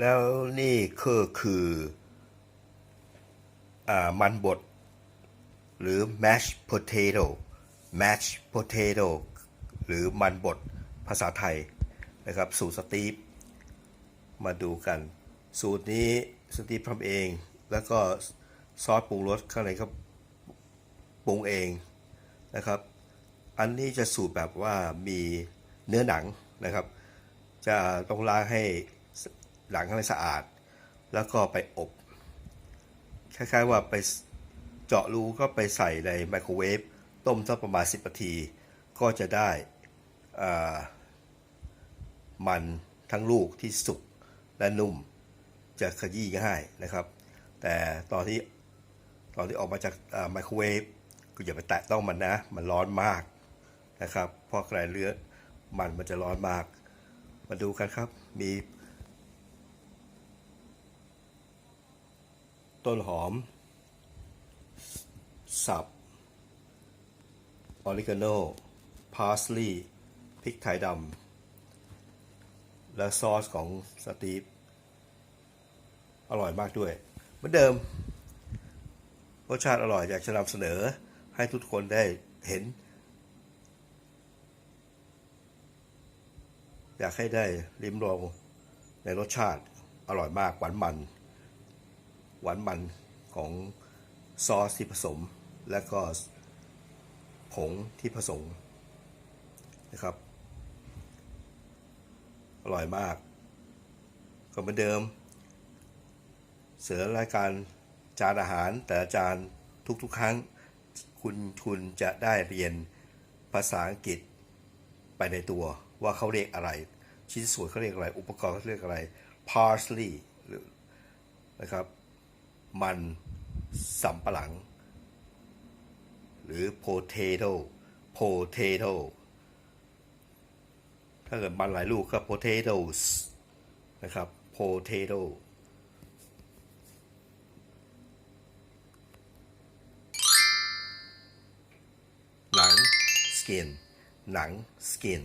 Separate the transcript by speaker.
Speaker 1: แล้วนี่ก็คืออมันบด หรือ mashed potato mashed potato หรือมันบดภาษาไทยนะครับ สูตรสตีฟมาดูกัน สูตรนี้สตีฟทำเอง แล้วก็ซอสปรุงรสข้างในก็ปรุงเองนะครับ อันนี้จะสูตรแบบว่ามีเนื้อหนังนะครับ จะต้องล้างให้ หนังให้สะอาด แล้วก็ไปอบ คล้ายๆว่าไปเจาะรูก็ไปใส่ในไมโครเวฟต้มสักประมาณ 10นาที ก็จะได้มันทั้งลูกที่สุกและนุ่มจะขยี้ง่ายนะครับ แต่ตอนที่ตอนที่ออกมาจากไมโครเวฟก็อย่าไปแตะต้องมันนะ มันร้อนมากนะครับเพราะกระเลือมันมันจะร้อนมาก มาดูกันครับมี ต้นหอม สับ ออริกาโน พาสลีย์พริกไทยดำ และซอสของสตีฟ อร่อยมากด้วย เหมือนเดิม รสชาติอร่อยอยากจะนำเสนอให้ทุกคนได้เห็น อยากให้ได้ริมลองในรสชาติอร่อยมากหวานมัน หวานมันของซอสที่ผสม และก็ผงที่ผสมนะครับ อร่อยมาก ก็เหมือนเดิม เสือรายการจานอาหารแต่ละจานทุกๆ ครั้ง คุณคุณจะได้เรียนภาษาอังกฤษไปในตัวว่าเขาเรียกอะไร ชิ้นส่วนเขาเรียกอะไร อุปกรณ์เขาเรียกอะไร parsley นะครับ มันสำปะหลัง หรือ potato potato ถ้าเกิดมันหลายลูกก็ potatoes นะครับ potato หนัง skin หนัง skin